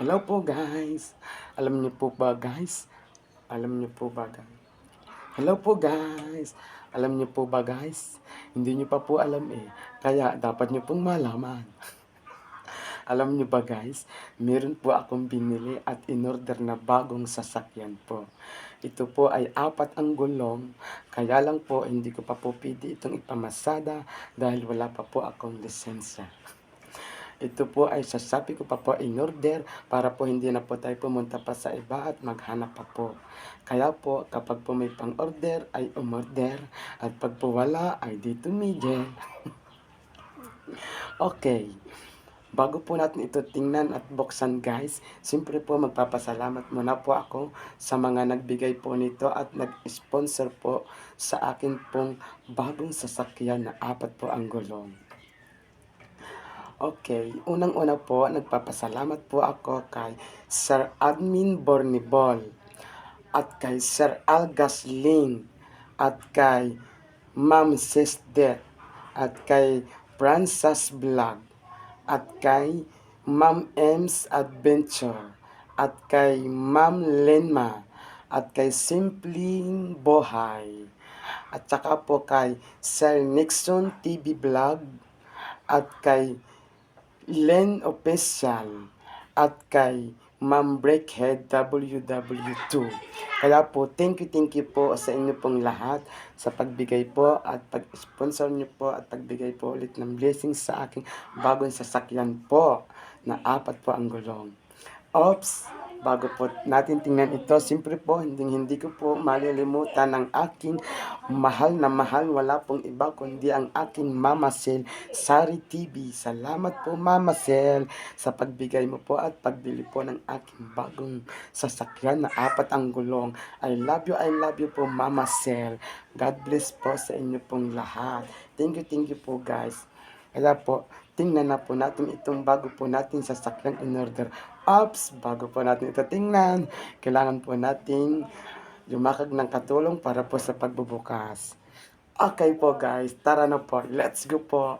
Hello po guys. Alam niyo po ba guys? Alam niyo po ba guys? Hello po guys. Alam niyo po ba guys? Hindi niyo pa po alam eh. Kaya dapat niyo pong malaman. alam niyo ba guys? Meron po akong binili at inorder na bagong sasakyan po. Ito po ay apat ang gulong. Kaya lang po hindi ko pa po pwede itong ipamasada dahil wala pa po akong lisensya. Ito po ay sasabi ko pa po in order para po hindi na po tayo pumunta pa sa iba at maghanap pa po. Kaya po kapag po may pang order ay umorder at pag po wala ay dito middle. okay. Bago po natin ito tingnan at buksan guys, siyempre po magpapasalamat muna po ako sa mga nagbigay po nito at nag-sponsor po sa akin pong bagong sasakyan na apat po ang gulong. Okay, unang-una po, nagpapasalamat po ako kay Sir Admin Bornibol at kay Sir Al Gasling at kay Ma'am Sister at kay Francis Vlog at kay Ma'am Ems Adventure at kay Ma'am Lenma at kay Simpleng Bohay at saka po kay Sir Nixon TV Vlog at kay Len Official at kay Ma'am Breakhead WW2. Kaya po, thank you, thank you po sa inyo pong lahat sa pagbigay po at pag-sponsor nyo po at pagbigay po ulit ng blessings sa aking bagong sasakyan po na apat po ang gulong. Ops! Bago po natin tingnan ito, siyempre po, hindi, hindi ko po malilimutan ang aking mahal na mahal. Wala pong iba kundi ang aking Mama Sel, Sari TV. Salamat po Mama Sel sa pagbigay mo po at pagbili po ng aking bagong sasakyan na apat ang gulong. I love you, I love you po Mama Sel. God bless po sa inyo pong lahat. Thank you, thank you po guys. Kaya po, tingnan na po natin itong bago po natin sasakyan in order. Ops, bago po natin ito tingnan, kailangan po nating lumakag ng katulong para po sa pagbubukas. Okay po guys, tara na po, let's go po.